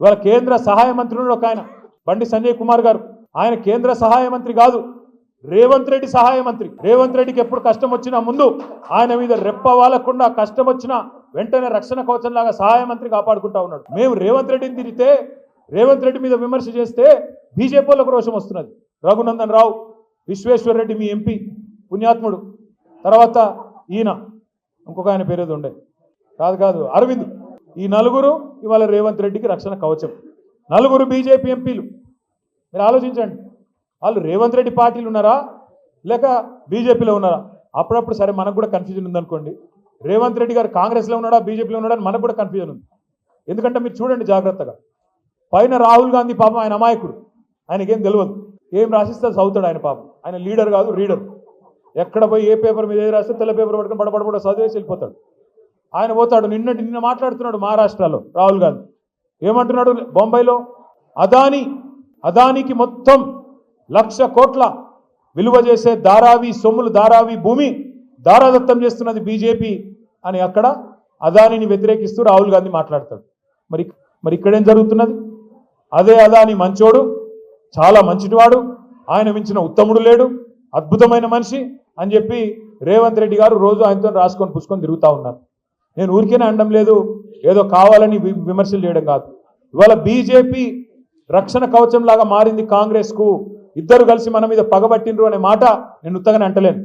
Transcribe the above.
ఇవాళ కేంద్ర సహాయ మంత్రి ఉన్నాడు ఒక ఆయన బండి సంజయ్ కుమార్ గారు. ఆయన కేంద్ర సహాయ మంత్రి కాదు రేవంత్ రెడ్డి సహాయ మంత్రి. రేవంత్ రెడ్డికి ఎప్పుడు కష్టం వచ్చినా ముందు ఆయన మీద రెప్ప వాలకుండా కష్టం వచ్చినా వెంటనే రక్షణ కవచం లాగా సహాయ మంత్రి కాపాడుకుంటా ఉన్నాడు. మేము రేవంత్ రెడ్డిని తిరిగితే రేవంత్ రెడ్డి మీద విమర్శ చేస్తే బీజేపీలకు రోషం వస్తున్నది. రఘునందన్ రావు విశ్వేశ్వర్ రెడ్డి మీ ఎంపీ పుణ్యాత్ముడు. తర్వాత ఈయన ఇంకొక ఆయన పేరేది ఉండే. కాదు కాదు అరవింద్. ఈ నలుగురు ఇవాళ రేవంత్ రెడ్డికి రక్షణ కవచం. నలుగురు బీజేపీ ఎంపీలు. మీరు ఆలోచించండి. వాళ్ళు రేవంత్ రెడ్డి పార్టీలు ఉన్నారా? లేక బీజేపీలో ఉన్నారా? అప్పుడప్పుడు సరే మనకు కూడా కన్ఫ్యూజన్ ఉందనుకోండి. రేవంత్ రెడ్డి గారు కాంగ్రెస్లో ఉన్నాడా? బీజేపీలో ఉన్నాడా? అని మనకు కూడా కన్ఫ్యూజన్ ఉంది. ఎందుకంటే మీరు చూడండి జాగ్రత్తగా. పైన రాహుల్ గాంధీ పాపం ఆయన అమాయకుడు. ఆయనకేం తెలియదు. ఏం రాసిస్తే చదువుతాడు ఆయన పాపం. ఆయన లీడర్ కాదు రీడర్. ఎక్కడ పోయి ఏ పేపర్ మీద ఏది రాస్తే తెల్ల పేపర్ పట్టుకొని పడబడబడ చదివేసి వెళ్ళిపోతాడు ఆయన పోతాడు నిన్న నిన్న మాట్లాడుతున్నాడు మహారాష్ట్రలో రాహుల్ గాంధీ. ఏమంటున్నాడు బొంబాయిలో? అదాని అదానికి మొత్తం లక్ష కోట్ల విలువ చేసే ధారావి సొమ్ములు ధారావి భూమి దారాదత్తం చేస్తున్నది బీజేపీ అని అక్కడ అదానిని వ్యతిరేకిస్తూ రాహుల్ గాంధీ మాట్లాడతాడు. మరి మరి ఇక్కడేం జరుగుతున్నది? అదే అదాని మంచోడు చాలా మంచిటివాడు ఆయన మించిన ఉత్తముడు లేడు అద్భుతమైన మనిషి అని చెప్పి రేవంత్ రెడ్డి గారు రోజు ఆయనతో రాసుకొని పుసుకొని తిరుగుతూ ఉన్నారు. నేను ఊరికేనే అనడం లేదు. ఏదో కావాలని విమర్శలు చేయడం కాదు. ఇవాళ బీజేపీ రక్షణ కవచం లాగా మారింది కాంగ్రెస్కు ఇద్దరు కలిసి మన మీద పగబట్టిండ్రు అనే మాట నేను ఉత్తగానే అంటలేను.